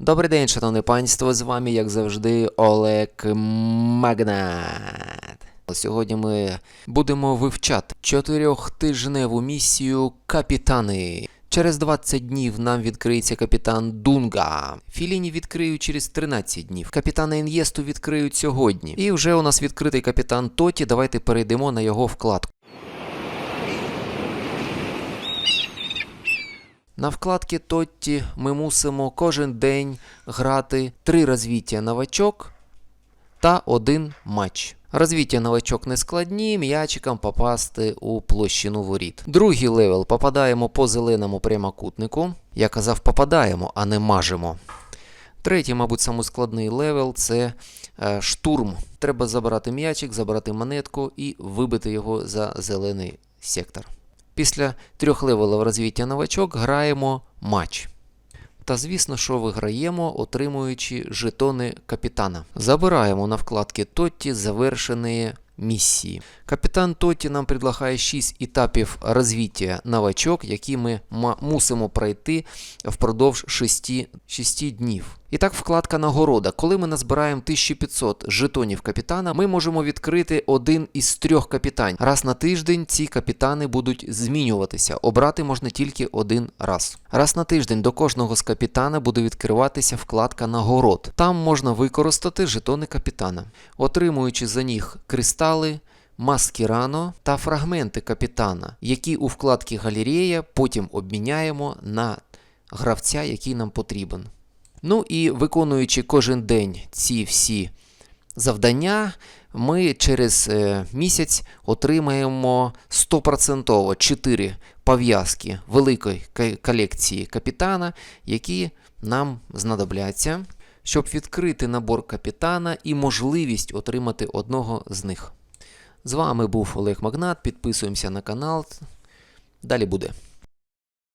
Добрий день, шановне панство. З вами, як завжди, Олег Магнат. Сьогодні ми будемо вивчати чотирьохтижневу місію Капітани. Через 20 днів нам відкриється капітан Дунга. Філіні відкриють через 13 днів. Капітана Ін'єсту відкриють сьогодні. І вже у нас відкритий капітан Тоті. Давайте перейдемо на його вкладку. На вкладці Тотті ми мусимо кожен день грати три розвіття новачок та один матч. Розвіття новачок не складні, м'ячиком попасти у площину воріт. Другий левел попадаємо по зеленому прямокутнику. Я казав, попадаємо, а не мажемо. Третій, мабуть, самий левел це е, штурм. Треба забрати м'ячик, забрати монетку і вибити його за зелений сектор. Після трьох левелів розвіття новачок граємо матч. Та звісно, що виграємо, отримуючи жетони капітана. Забираємо на вкладки Тотті завершені місії. Капітан Тотті нам предлагає 6 етапів розвіття новачок, які ми мусимо пройти впродовж 6, 6 днів. І так, вкладка нагорода. Коли ми назбираємо 1500 жетонів капітана, ми можемо відкрити один із трьох капітань. Раз на тиждень ці капітани будуть змінюватися. Обрати можна тільки один раз. Раз на тиждень до кожного з капітана буде відкриватися вкладка нагород. Там можна використати жетони капітана, отримуючи за них кристали. Маскірано та фрагменти капітана, які у вкладці галерея потім обміняємо на гравця, який нам потрібен. Ну і виконуючи кожен день ці всі завдання, ми через е, місяць отримаємо 100% 4 пов'язки великої колекції капітана, які нам знадобляться, щоб відкрити набор капітана і можливість отримати одного з них. З вами був Олег Магнат. Підписуємося на канал. Далі буде.